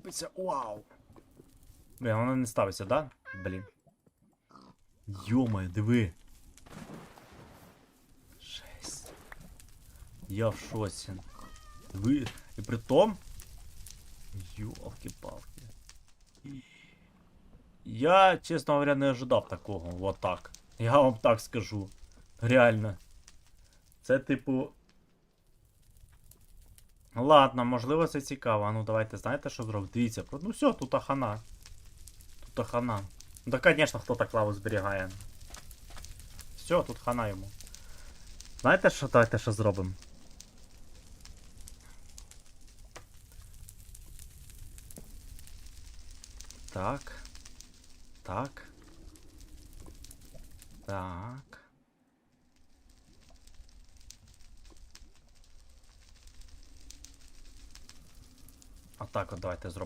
сипеться. Вау! Блін, воно не ставиться, да? Блін. Йомає, диви. Жесть. Я в шоці. Ви. І при том. Йолки-палки. Я, чесно говоря, не ожидав такого. Вот так. Я вам так скажу. Реально. Це типу. Ладно, можливо, це цікаво. Ну давайте знаєте, що зробити? Дивіться, ну все, тут ахана. Тут хана. Ну так, звісно, хто так лаву зберігає. Все, тут хана йому. Знаєте, що давайте що зробимо? Так. Так. Так. А так от давайте зробимо.